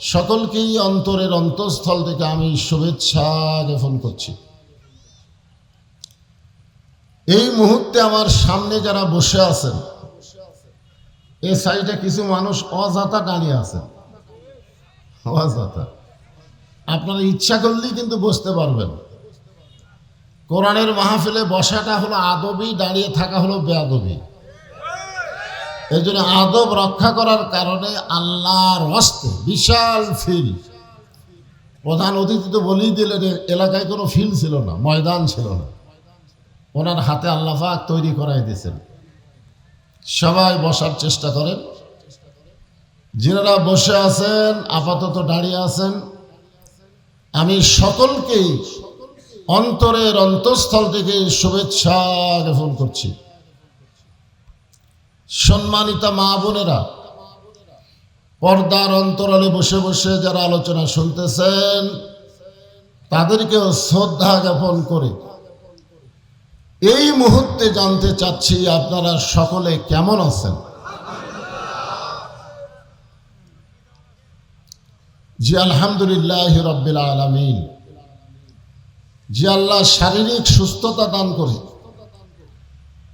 সকলকেই অন্তরের অন্তঃস্থল থেকে আমি শুভেচ্ছা জ্ঞাপন করছি। এই মুহূর্তে আমার সামনে যারা বসে আছেন, এই সাইডে কিছু মানুষ অজাতা দাঁড়িয়ে আছেন। অজাতা আপনারা ইচ্ছা করলেই কিন্তু বসতে পারবেন। কোরআনের মাহফিলে বসাটা হলো আদবি, দাঁড়িয়ে থাকা হলো বেআদবি এই জন্য আদব রক্ষা করার কারণে আল্লাহর হস্তে বিশাল ফিল প্রধান অতিথি তো বলেই দিলেন, এলাকায় কোনো ফিল ছিল না, ময়দান ছিল না। ওনার হাতে আল্লাহাক তৈরি করাই দিয়েছেন। সবাই বসার চেষ্টা করেন। যিনারা বসে আছেন, আপাতত দাঁড়িয়ে আছেন, আমি সকলকেই অন্তরের অন্তঃস্থল থেকে শুভেচ্ছা জ্ঞাপন করছি। সম্মানিতা মা বোনেরা, পর্দার অন্তরালে বসে বসে যারা আলোচনা শুনতেছেন, তাদেরকেও শ্রদ্ধা জ্ঞাপন করে এই মুহূর্তে জানতে চাচ্ছি আপনারা সকলে কেমন আছেন? জি, আলহামদুলিল্লাহ রব্বিল আলমিন। যে আল্লাহ শারীরিক সুস্থতা দান করে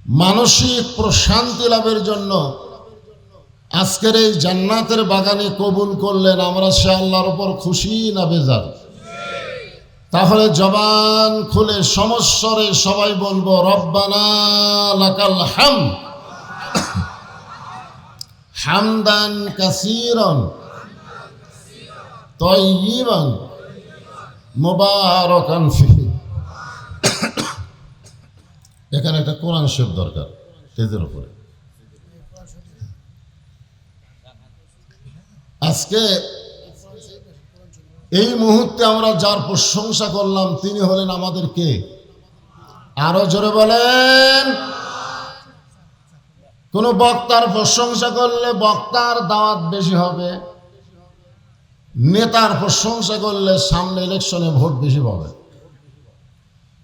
মানসিক প্রশান্তি লাভের জন্য আজকের এই জান্নাতের বাগানে কবুল করলেন আমরা সে আল্লাহর উপর খুশি না বেজার? তাহলে জবান খুলে সমস্বরে সবাই বলব, রব্বানা লাকাল হাম। হামদান কাসিরন তৈবান মোবারকান ফিহি। এখানে একটা কোরআন শেপ দরকার স্টেজের উপরে। আজকে এই মুহূর্তে আমরা যার প্রশংসা করলাম, তিনি হলেন আমাদের কে? আরও জোরে বলেন। কোন বক্তার প্রশংসা করলে বক্তার দাওয়াত বেশি হবে, নেতার প্রশংসা করলে সামনে ইলেকশনে ভোট বেশি পাবে।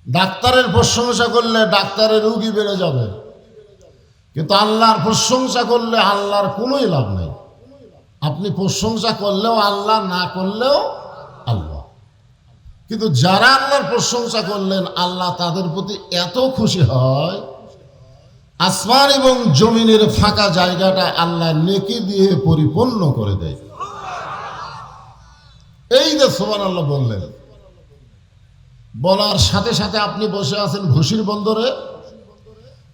ডাক্তারের প্রশংসা করলে ডাক্তারের রুগী বেড়ে যাবে। কিন্তু আল্লাহর প্রশংসা করলে আল্লাহর কোনোই লাভ নেই। আপনি প্রশংসা করলেও আল্লাহ, না করলেও আল্লাহ। কিন্তু যারা আল্লাহর প্রশংসা করলেন, আল্লাহ তাদের প্রতি এত খুশি হয়। আসমান এবং জমিনের ফাঁকা জায়গাটা আল্লাহ নেকি দিয়ে পরিপূর্ণ করে দেয়। এই যে সোমান আল্লাহ বললেন বলার সাথে সাথে আপনি বসে আছেন ঘুষির বন্দরে,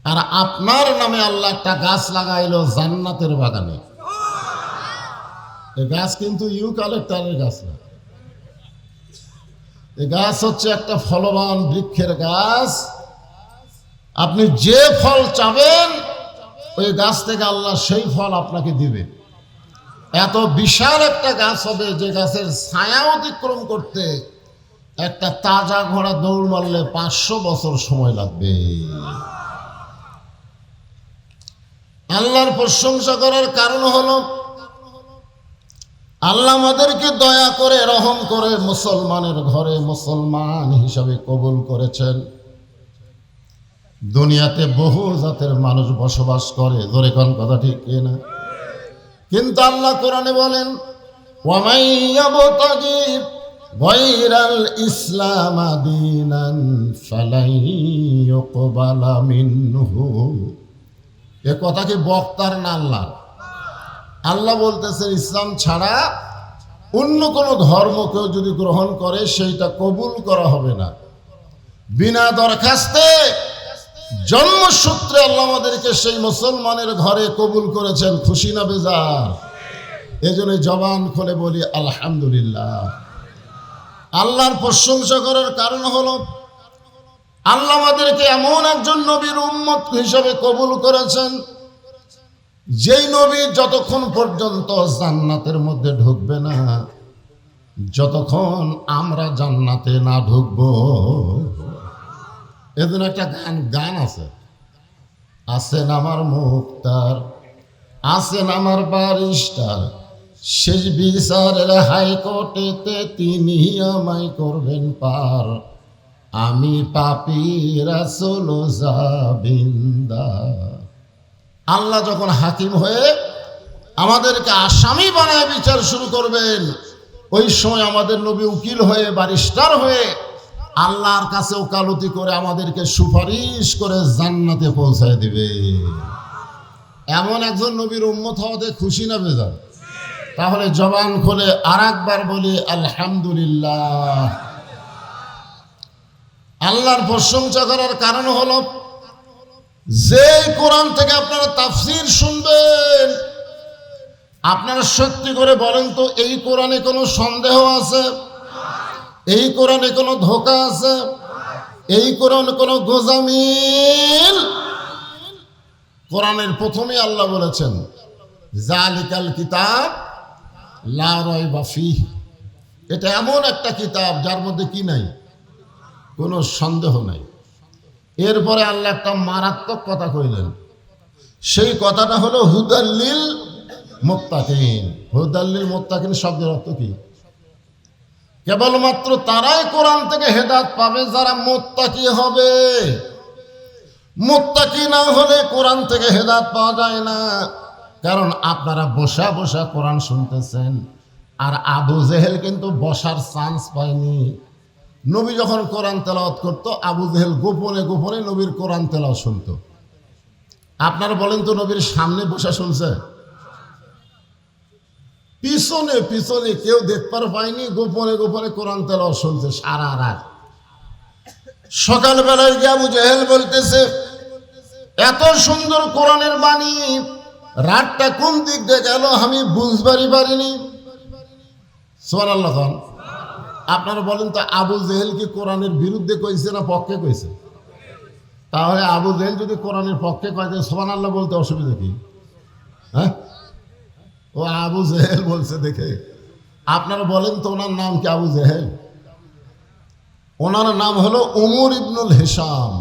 আর আপনার নামে আল্লাহ একটা গাছ লাগাইলো জান্নাতের বাগানে। গাছ কিন্তু ইউ কালেক্টারের গাছ না। গাছ হচ্ছে একটা ফলবান বৃক্ষের গাছ। আপনি যে ফল চাবেন, ওই গাছ থেকে আল্লাহ সেই ফল আপনাকে দিবে। এত বিশাল একটা গাছ হবে যে গাছের ছায়া অতিক্রম করতে একটা তাজা ঘোড়া দৌড় মারলে পাঁচশো বছর সময় লাগবে। আল্লাহর প্রশংসা করার কারণ হলো, আল্লাহ আমাদেরকে দয়া করে, রহম করে মুসলমানের ঘরে মুসলমান হিসাবে কবুল করেছেন। দুনিয়াতে বহু জাতের মানুষ বসবাস করে, ধরে কোন কথা ঠিক না? কিন্তু আল্লাহ কোরআনে বলেন ওয়ামাইয়াবতাগি গায়রাল ইসলাম দীনান ফালাই ইউকবালা মিনহু এ কথা কি বক্তার না আল্লাহ? আল্লাহ বলতেছেন, ইসলাম ছাড়া অন্য কোনো ধর্ম কেউ যদি গ্রহণ করে, সেইটা কবুল করা হবে না। বিনা দরখাস্তে জন্মসূত্রে আল্লাহ আমাদেরকে সেই মুসলমানের ঘরে কবুল করেছেন। খুশি না বেজার? এজন্য জবান খুলে বলি, আলহামদুলিল্লাহ। আল্লাহর প্রশংসা করার কারণ হলো, আল্লাহ আমাদেরকে এমন একজন নবীর উম্মত হিসেবে কবুল করেছেন, যেই নবী যতক্ষণ পর্যন্ত জান্নাতের মধ্যে ঢুকবে না, যতক্ষণ আমরা জান্নাতে না ঢুকবো। এদিন একটা গান গান আছে। আছেন আমার মুক্তার আছেন আমার বারিস্টার। শেষ বিচারের হাইকোর্টেতে তিনি আমায় করবেন পার। আমি পাপি রাসুল জাবিন্দা। আল্লাহ যখন হাকিম হয়ে আমাদেরকে আসামি বানায় বিচার শুরু করবেন, ওই সময় আমাদের নবী উকিল হয়ে বারিস্টার হয়ে আল্লাহর কাছে ওকালতি করে আমাদেরকে সুপারিশ করে জান্নাতে পৌঁছায় দিবে। এমন একজন নবীর উম্মত হওয়াতে খুশি না বেজার? তাহলে জবান খুলে আর একবার বলি, আলহামদুলিল্লাহ। আল্লাহর প্রশংসা করার কারণ হলো যে কোরআন থেকে আপনারা তাফসির শুনবেন, আপনারা সত্যি করে বলেন তো, এই কোরআনে কোনো সন্দেহ আছে? এই কোরআনে কোনো ধোকা আছে? এই কোরআনে কোনো গোজামিল? কোরআনের প্রথমে আল্লাহ বলেছেন, জালিকাল কিতাব ফিহ। এটা এমন একটা কিতাব যার মধ্যে কি নাই? কোনো সন্দেহ নাই। এরপরে আল্লাহ একটা মারাত্মক কথা কইলেন। সেই কথাটা হলো, হুদাল্লিল মোত্তাকিন। হুদাল্লিল মোত্তাকিন শব্দের অর্থ কি? কেবলমাত্র তারাই কোরআন থেকে হেদাত পাবে যারা মোত্তাকি হবে। মোত্তাকি না হলে কোরআন থেকে হেদাত পাওয়া যায় না। কারণ আপনারা বসা বসা কোরআন শুনতেছেন। আর আবু জেহেল কিন্তু বসার চান্স পায়নি। নবী যখন কোরআন তেলাওয়াত করতো, আবু জেহেল গোপনে গোপনে নবীর কোরআন তেলাওয়াত শুনতো। আপনারা বলেন তো নবীর সামনে বসা শুনছে? পিছনে পিছনে কেউ দেখবার পায়নি, গোপনে গোপনে কোরআন তেলাওয়াত শুনছে সারা রাত। সকালবেলায় গিয়ে আবু জেহেল বলতেছে, এত সুন্দর কোরআনের বাণী রাতটা কোন দিক দিয়ে গেল আমি বুঝবারই পারিনি। সোয়ার আল্লাহ খান আপনারা বলেন তো আবু জেহেল কি কোরআনের বিরুদ্ধে কইছে না পক্ষে কইছে? তাহলে আবু জেহেল যদি কোরআনের পক্ষে কয় যে আল্লাহ বলতে অসুবিধা কি? হ্যাঁ? ও আবু জেহেল বলছে দেখে। আপনারা বলেন তো ওনার নাম কি আবু জেহেল? ওনার নাম হলো ওমর ইবনুল হিসাম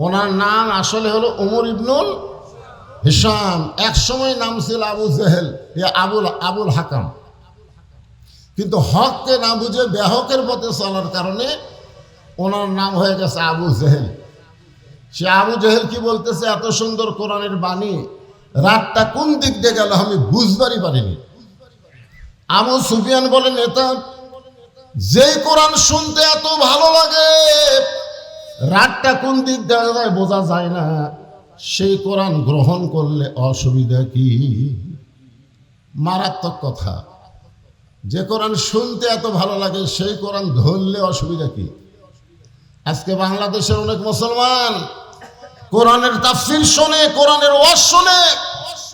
ওনার নাম আসলে হলো ওমর ইবনুল হিসাম এক সময় নাম ছিল আবু জেহেল, এ আবুল আবুল হাকাম। কিন্তু হককে না বুঝে ব্যাহকের পথে চলার কারণে ওনার নাম হয়ে গেছে আবু জেহেল। সে আবু জেহেল কি বলতেছে? এত সুন্দর কোরআনের বাণী, রাতটা কোন দিক দিয়ে গেল আমি বুঝবারই পারিনি। আবু সুফিয়ান বলে নেতা যেই কোরআন শুনতে এত ভালো লাগে, রাতটা কোন দিক দিয়ে যায় বোঝা যায় না। সেই কোরআন গ্রহণ করলে অসুবিধা কি? মারাত্মক কথা। যে কোরআন শুনতে এত ভালো লাগে, সেই কোরআন ধরলে অসুবিধা কি? আজকে বাংলাদেশের অনেক মুসলমান কোরআনের তাফসির শোনে, কোরআনের ওয়াজ শোনে,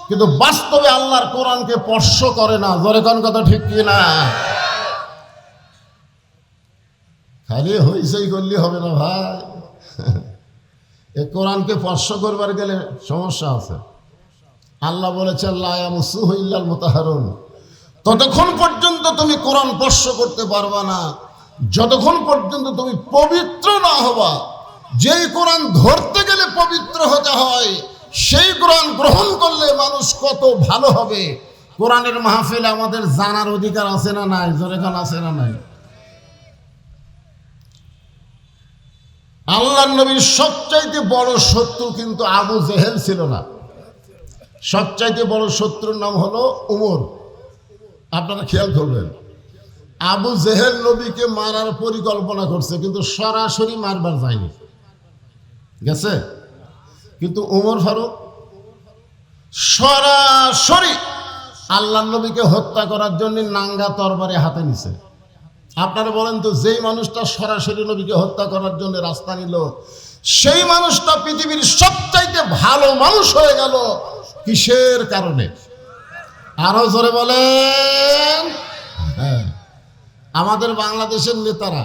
কিন্তু বাস্তবে আল্লাহর কোরআনকে স্পর্শ করে না। জোরে কোন কথা ঠিক কি না? খালি হইসই করলে হবে না ভাই। এ কোরআনকে স্পর্শ করবার গেলে সমস্যা আছে। আল্লাহ বলেছেন লায়ামুসু হইল্লাল মোতাহারুন। ততক্ষণ পর্যন্ত তুমি কোরআন স্পর্শ করতে পারবা না। যতক্ষণ পর্যন্ত তুমি পবিত্র না হবা, যেই কোরআন ধরতে গেলে পবিত্র হতে হয়, সেই কোরআন গ্রহণ করলে মানুষ কত ভালো হবে। কোরআনের মাহফিল আমাদের জানার অধিকার আছে না নাই? জোরেখান আছে না নাই? আল্লাহ নবীর সবচাইতে বড় শত্রু কিন্তু আবু জেহেল ছিল না। সবচাইতে বড় শত্রুর নাম হলো উমর। আপনারা খেয়াল করবেন, আবু জেহেল নবীকে মারার পরিকল্পনা করছে, কিন্তু সরাসরি মারবার যায়নি। গেছে? কিন্তু উমর ফারুক সরাসরি আল্লাহ নবীকে হত্যা করার জন্য নাঙ্গা তরবারে হাতে নিছে। আপনারা বলেন তো, যেই মানুষটা সরাসরি নবীকে হত্যা করার জন্য রাস্তা নিল, সেই মানুষটা পৃথিবীর সবচাইতে ভালো মানুষ হয়ে গেল কিসের কারণে? আরও জোরে বলেন। হ্যাঁ। আমাদের বাংলাদেশের নেতারা,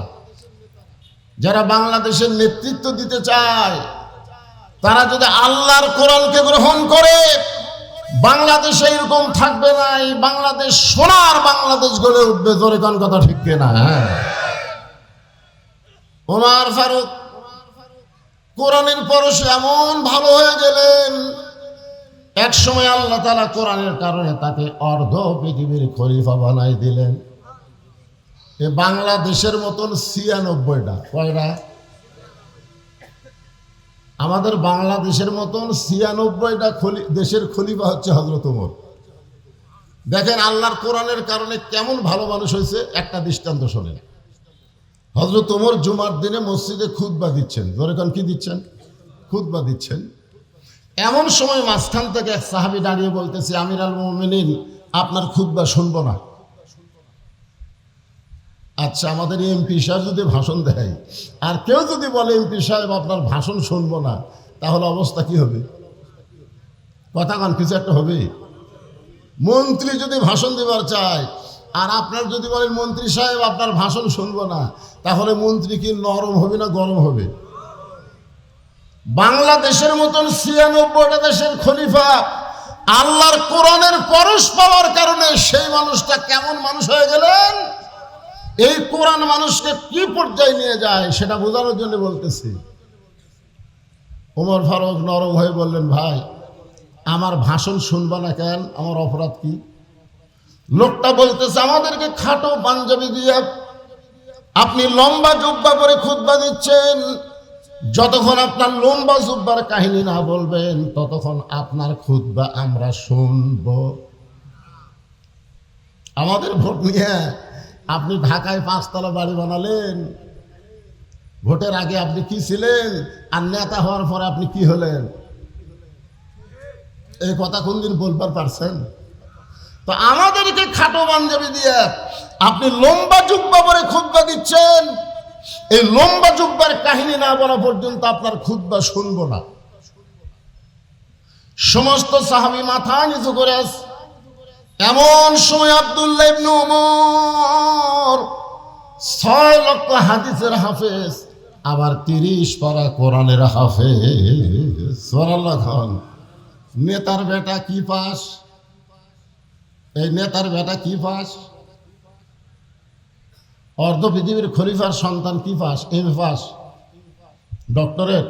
যারা বাংলাদেশের নেতৃত্ব দিতে চায়, তারা যদি আল্লাহর কোরআনকে গ্রহণ করে বাংলাদেশে এরকম থাকবে না, এই বাংলাদেশ সোনার বাংলাদেশ গড়ে উঠবে জোরে কোন কথা ঠিক না হ্যাঁ ওমার ফারুক, কোরআনের পরশে এমন ভালো হয়ে গেলেন, এক সময় আল্লাহ তালা কোরআনের কারণে তাকে অর্ধ পৃথিবীর খলিফা বানাই দিলেন। এ বাংলাদেশের মতন ছিয়ানব্বইটা, কয়টা? আমাদের বাংলাদেশের মতন ছিয়ানব্বইটা খলি, দেশের খলিফা হচ্ছে হজরত উমর দেখেন আল্লাহর কোরআনের কারণে কেমন ভালো মানুষ হয়েছে, একটা দৃষ্টান্ত শোনেন। হজরত ওমর জুমার দিনে মসজিদে খুতবা দিচ্ছেন। ধরেখন কি দিচ্ছেন? খুতবা দিচ্ছেন। এমন সময় মাঝখান থেকে এক সাহাবি দাঁড়িয়ে বলতেছে আমির আল মোমিনিন, আপনার খুতবা শুনব না। আচ্ছা আমাদের এমপি সাহেব যদি ভাষণ দেয়, আর কেউ যদি বলে এমপি সাহেব আপনার ভাষণ শুনব না, তাহলে অবস্থা কি হবে? কথা কান, কিছু একটা হবে। মন্ত্রী যদি ভাষণ দেবার চায়, আর আপনার যদি বলেন, মন্ত্রী সাহেব, আপনার ভাষণ শুনব না, তাহলে মন্ত্রী কি নরম হবে না গরম হবে? বাংলাদেশের মতন ছিয়ানব্বইটা দেশের খলিফা আল্লাহর কোরআনের পরশ পাওয়ার কারণে সেই মানুষটা কেমন মানুষ হয়ে গেলেন? এই কোরআন মানুষকে কি পর্যায়ে নিয়ে যায় সেটা বোঝানোর জন্য বলতেছি। ওমর ফারুক নরম হয়ে বললেন, ভাই, আমার ভাষণ শুনবা না কেন? আমার অপরাধ কি? লোকটা বলতেছে, আমাদেরকে খাটো পাঞ্জাবি দিয়ে আপনি লম্বা জুব্বা করে খুতবা দিচ্ছেন। যতক্ষণ আপনার লম্বা জুব্বার কাহিনী না বলবেন, ততক্ষণ আপনার খুতবা আমরা শুনব। আমাদের ভোট নিয়ে আপনি ঢাকায় পাঁচতলা বাড়ি বানালেন। ভোটের আগে আপনি কি ছিলেন? আর নেতা হওয়ার পরে আপনি কি হলেন? এই কথা কোনদিন বলবার পারছেন? তো আমাদেরকে খাটো বান্ধবী দিয়ে আপনি লম্বা জুব্বা পরে খুদ্া দিচ্ছেন। এই লম্বা জুব্বার কাহিনী না বলা পর্যন্ত আপনার খুদ্া শুনব না। সমস্ত সাহাবি মাথা নিচু করে। এমন সময় আব্দুল্লাহ ওমর ছয় লক্ষ হাদিসের হাফেজ, আবার তিরিশ পারা কোরআনের হাফেজ। খান। নেতার বেটা কি পাস? এই নেতার বেটা কি পাস? অর্ধ পৃথিবীর খলিফার সন্তান কি পাস? M pass. ডক্টরেট।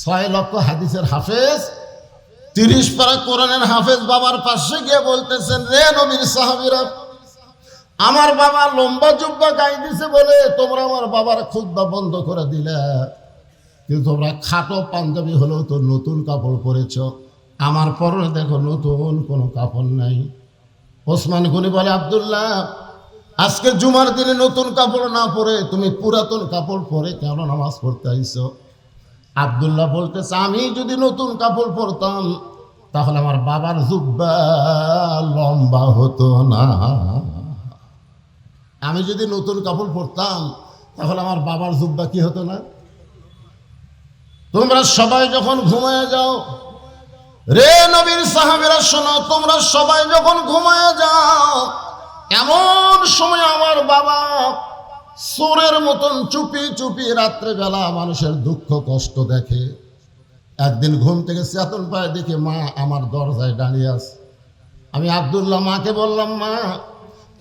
ছয় লক্ষ হাদিসের হাফেজ তিরিশ পারা কোরআনের হাফেজ বাবার পাশে গিয়ে বলতেছেন, রে নবীর সাহাবিরা, আমার বাবা লম্বা জুব্বা গাই দিছে বলে তোমরা আমার বাবার খুদ্া বন্ধ করে দিলে। কিন্তু তোমরা খাটো পাঞ্জাবি হলেও তো নতুন কাপড় পরেছ। আমার পরনে দেখো নতুন কোনো কাপড় নাই। ওসমান গনি বলে, আবদুল্লাহ, আজকে জুমার দিনে নতুন কাপড় না পরে তুমি পুরাতন কাপড় পরে কেন নামাজ পড়তে আইছো আবদুল্লাহ বলতেছে, আমি যদি নতুন কাপড় পরতাম তাহলে আমার বাবার জুব্বা লম্বা হতো না। আমি যদি নতুন কাপড় পরতাম, তাহলে আমার বাবার জুব্বা কি হতো না? তোমরা সবাই যখন ঘুমায় যাও, রে নবীর সাহাবিরা শোনো, তোমরা সবাই যখন ঘুমায় যাও, এমন সময় আমার বাবা সোরের মতন চুপি চুপি রাত্রেবেলা মানুষের দুঃখ কষ্ট দেখে। একদিন ঘুম থেকে চেতন পায়, দেখে মা আমার দরজায় দাঁড়িয়ে আছে। আমি আবদুল্লাহ মাকে বললাম, মা,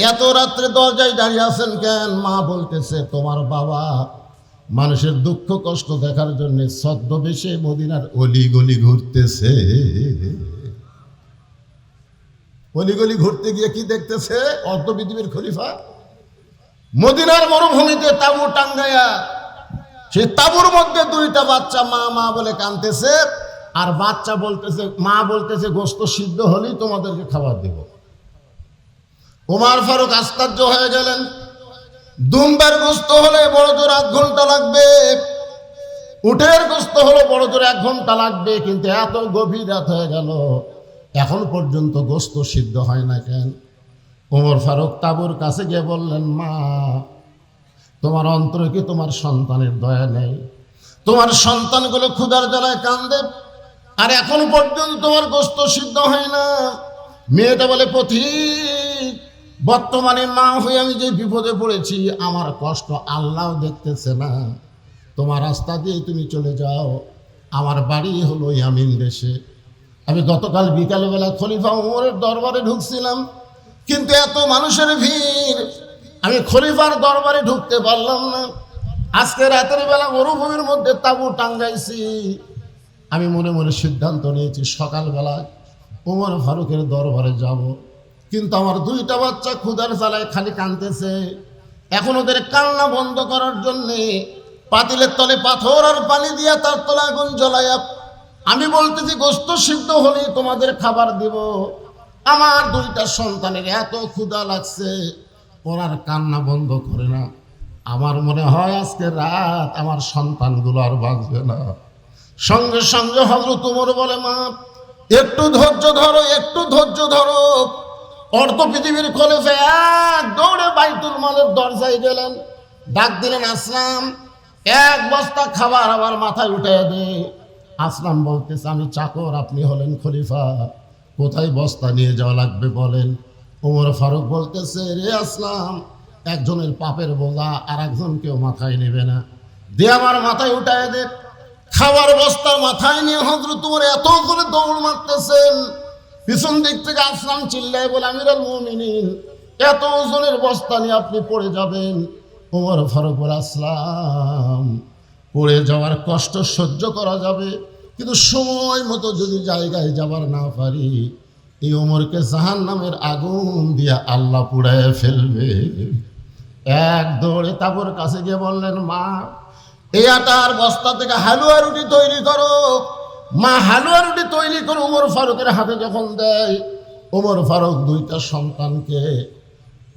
এত রাত্রে দরজায় দাঁড়িয়ে আছেন কেন? মা বলতেছে, তোমার বাবা মানুষের দুঃখ কষ্ট দেখার জন্য ছদ্মবেশে মদিনার অলি গলি ঘুরতেছে। অলিগলি ঘুরতে গিয়ে কি দেখতেছে? অর্ধ পৃথিবীর খলিফা। মদিনার মরুভূমিতে তাবু টাঙ্গাইয়া সেই তাবুর মধ্যে দুইটা বাচ্চা মা মা বলে কানতেছে, আর বাচ্চা বলতেছে, মা বলতেছে, গোস্ত সিদ্ধ হলেই তোমাদেরকে খাবার দেব। ওমার ফারুক আশ্চর্য হয়ে গেলেন। দুম্বার গোস্ত হলে বড় জোর আধ ঘণ্টা লাগবে। উটের গোস্ত হলো বড় জোর এক ঘণ্টা লাগবে, কিন্তু এত গভীর রাত হয়ে গেল। এখন পর্যন্ত গোস্ত সিদ্ধ হয় না কেন? ওমর ফারুক তাবুর কাছে গিয়ে বললেন, মা তোমার অন্তরে কি তোমার সন্তানের দয়া নেই? তোমার সন্তানগুলো ক্ষুধার জ্বালায় কান্দে, আর এখন পর্যন্ত তোমার গোস্ত সিদ্ধ হয় না। মেয়েটা বলে, পথিক, বর্তমানে মা হয়ে আমি যে বিপদে পড়েছি, আমার কষ্ট আল্লাহ দেখতেছে না। তোমার রাস্তা দিয়ে তুমি চলে যাও। আমার বাড়ি হলো ইয়ামিন দেশে। আমি গতকাল বিকালবেলা খলিফা উমরের দরবারে ঢুকছিলাম, কিন্তু এত মানুষের ভিড় আমি খলিফার দরবারে ঢুকতে পারলাম না। আজকে রাতের বেলা মরুভূমির মধ্যে তাবু টাঙ্গাইছি। আমি মনে মনে সিদ্ধান্ত নিয়েছি সকালবেলায় উমর ফারুকের দরবারে যাব। কিন্তু আমার দুইটা বাচ্চা ক্ষুধার জ্বালায় খালি কাঁদতেছে। এখন ওদের কান্না বন্ধ করার জন্যে পাতিলের তলে পাথর আর পানি দিয়া তার তলে আগুন জ্বলাইয়া আমি বলতেছি, গোস্ত সিদ্ধ হলেই তোমাদের খাবার দিব। আমার দুইটা সন্তানের এত ক্ষুধা লাগছে। ওনার কান্না বন্ধ করে না। আমার মনে হয় আজকে রাত আমার সন্তানগুলো আর বাঁচবে না। সঙ্গে সঙ্গে হজরত উমর বলে, মা, একটু ধৈর্য ধরো, একটু ধৈর্য ধরো। অর্ধ পৃথিবীর খোলেফে এক দৌড়ে বাইতুল মালের দরজায় গেলেন। ডাক দিলেন, আসলাম। এক বস্তা খাবার আবার মাথায় উঠে দে আসলাম বলতেছে, আমি চাকর, আপনি হলেন খলিফা। কোথায় বস্তা নিয়ে যাওয়া লাগবে বলেন? ওমর ফারুক বলতেছে, রে আসলাম। একজনের পাপের বোঝা আর একজন কেউ মাথায় নেবে না। দে আমার মাথায় উঠায় দে। খাবার বস্তার মাথায় নিয়ে হজরত তোমার এত করে দৌড় মারতেছেন। পিছন দিক থেকে আসলাম চিল্লায় বলে, আমিরাল মুমিনিন, এত ওজনের বস্তা নিয়ে আপনি পড়ে যাবেন? ওমর ফারুক আসলাম। পড়ে যাওয়ার কষ্ট সহ্য করা যাবে, কিন্তু সময় মতো যদি জায়গায় যাবার না পারি এই ওমরকে জাহান নামের আগুন দিয়া আল্লাহ পুড়ায় ফেলবে। এক দৌড়ে তাবুর কাছে গিয়ে বললেন, মা, এই আটার বস্তা থেকে হালুয়া রুটি তৈরি করো। মা, হালুয়া রুটি তৈরি করো ওমর ফারুকের হাতে যখন দেয় ওমর ফারুক দুইটা সন্তানকে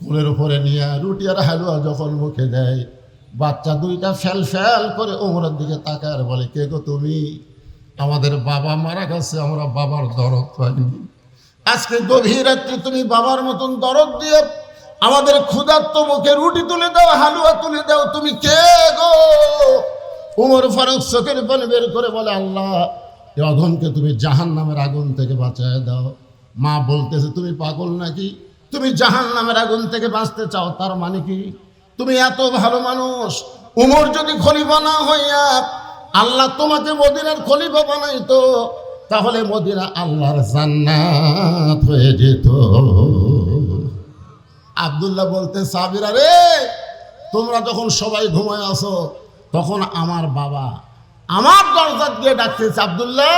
কোলের উপরে নিয়ে রুটি আর হালুয়া যখন মুখে দেয়, বাচ্চা দুইটা ফেল ফেল করে ওমরের দিকে তাকায় আর বলে, কে গো তুমি? আমাদের বাবা মারা গেছে, আমরা বাবার দরদ পাইনি। আজকে গভীর রাত্রে তুমি বাবার মতন দরদ দিয়ে আমাদের ক্ষুধার্ত মুখে রুটি তুলে দাও, হালুয়া তুলে দাও। তুমি কে গো? উমর ফারুক চোখের পানি বের করে বলে, আল্লাহ অধনকে তুমি জাহান নামের আগুন থেকে বাঁচায় দাও। মা বলতেছে, তুমি পাগল নাকি? তুমি জাহান নামের আগুন থেকে বাঁচতে চাও, তার মানে কি? তুমি এত ভালো মানুষ। উমর যদি খলিফা না হইয়া, আল্লাহ তোমাকে মদিনার খলিফা বানাইতো। তাহলে মদিনা আল্লাহর জান্নাত হয়ে যেত। আব্দুল্লাহ বলতে, সাবিরা রে, তোমরা যখন সবাই ঘুমায় আসো তখন আমার বাবা আমার দরজা দিয়ে ডাকতেছে, আব্দুল্লাহ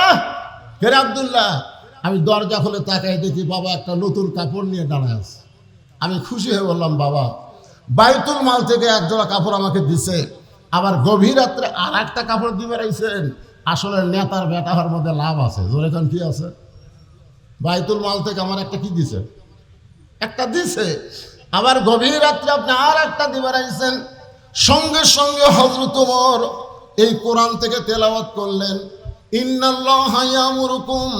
ফের আব্দুল্লাহ? আমি দরজা খুলে তাকাই দেখি বাবা একটা নতুন কাপড় নিয়ে দাঁড়ায় আছে। আমি খুশি হয়ে বললাম, বাবা, বাইতুল মাল থেকে একজোড়া কাপড় আমাকে দিছে, আবার গভীর রাত্রে আর একটা কাপড় দিয়ে বেড়াইছেন। আসলে নেতার বেটা হওয়ার মধ্যে লাভ আছে। জোরে কান, কি আছে? বাইতুল মাল থেকে আমার একটা কি দিছে? একটা দিছে। আবার গভীর রাত্রে আপনি আর একটা দিবার আইছেন। সঙ্গে সঙ্গে হজরত ওমর এই কোরআন থেকে তেলাওয়াত করলেন, ইন্নাল্লাহ ইয়ামুরুকুম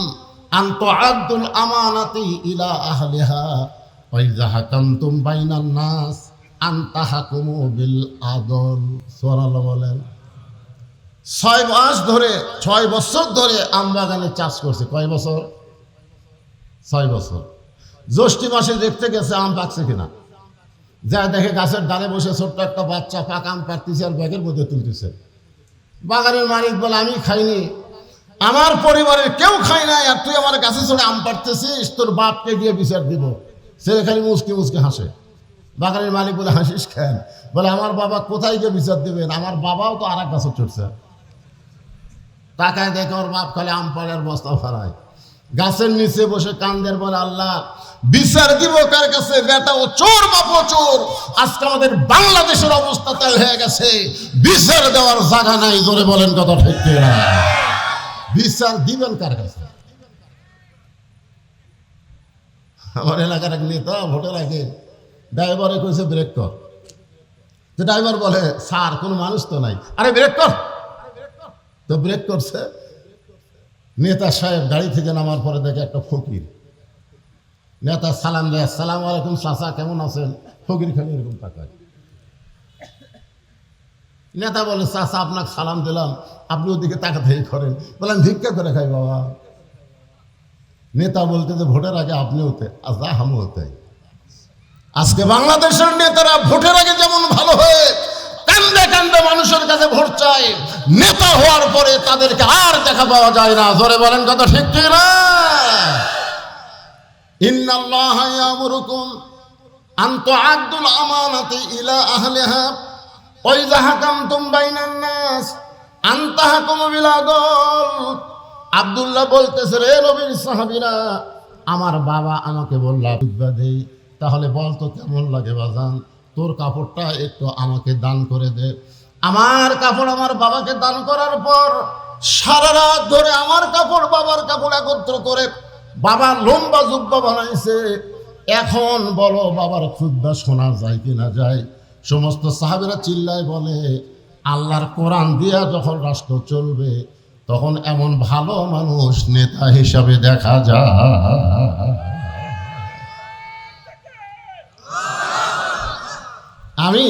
আন তুআদ্দুল আমানাতি ইলা আহলিহা ওয়া ইযা হাকামতুম বাইনান নাস আন তাহকুমু বিল আদল সুবহানাল্লাহ বলেন। ছয় মাস ধরে, ছয় বছর ধরে আম বাগানে চাষ করছে। কয় বছর? ছয় বছর। জ্যৈষ্ঠী মাসে দেখতে গেছে আম পাকছে কিনা। যা দেখে গাছের ডালে বসে ছোট্ট একটা বাচ্চা পাকা আম পাকতেছে আর ব্যাগের মধ্যে তুলতেছে। বাগানের মালিক বলে, আমি খাইনি। আমার পরিবারের কেউ খায় না আর তুই আমার গাছে চড়ে আম পাড়তেছিস, তোর বাপকে গিয়ে বিচার দিব। সে খালি মুসকে মুসকে হাসে। বাগানের মালিক বলে, হাসিস খান বলে, আমার বাবা কোথায় গিয়ে বিচার দেবেন? আমার বাবাও তো আর এক গাছে চড়ছে। টাকায় দেখে ওর বাপ খালি আম পাড়ার বস্তা ফারায় গাছের নিচে বসে কান্দের বলে, আল্লাহ, বিচার দিব কার কাছে? বেটা, ও চোর বাপ চোর আজকে আমাদের বাংলাদেশের অবস্থা তাই হয়ে গেছে। বিচার দেওয়ার জায়গা নাই জোরে বলেন কথা ঠিক না বিচার দিবেন কার কাছে? আমার এলাকার এক নেতা ভোটের আগে ড্রাইভারে কইছে, ব্রেক কর। ড্রাইভার বলে, স্যার, কোনো মানুষ তো নাই। আরে, ব্রেক কর। তো ব্রেক করছে। নেতা সাহেব গাড়ি থেকে নামার পরে দেখে একটা ফকির। নেতা সালাম দেয়, সালাম আলাইকুম চাচা, কেমন আছেন? ফকির খালি এরকম তাকায়। নেতা বলে, চাচা, আপনাকে সালাম দিলাম, আপনি ওদিকে তাকাতেই করেন। বললাম, ভিক্ষা করে খাই বাবা। নেতা বলতে, যে ভোটের আগে আপনি হতে আর যা হামু হতে আজকে বাংলাদেশের নেতারা ভোটের আগে যেমন ভালো হয়ে কান্দে কান্দে মানুষের কাছে ভোট চায় নেতা হওয়ার পরে তাদেরকে আর দেখা পাওয়া যায় না। জোরে বলেন কথা ঠিক ঠিক না? ইন্নাল্লাহ ইয়ামুরুকুম আন তুআদ্দুল ইলা আব্দুল্লাহ বলতেছে, রে নবীর সাহাবীরা, আমার বাবা আমাকে বলল তাহলে বল তো কেমন লাগে বাজান? তোর কাপড়টা একটু আমাকে দান করে দে। আমার কাপড় আমার বাবাকে দান করার পর সারা রাত ধরে আমার কাপড় বাবার কাপড় একত্র করে বাবা লম্বা যুব্ব বানাইছে। এখন বলো বাবার খুদ্া শোনা যায় কি না যায়? সমস্ত সাহাবেরা চিল্লায় বলে, আল্লাহর কোরআন দিয়া যখন রাষ্ট্র চলবে, তখন এমন ভালো মানুষ নেতা হিসাবে দেখা যায়। আমি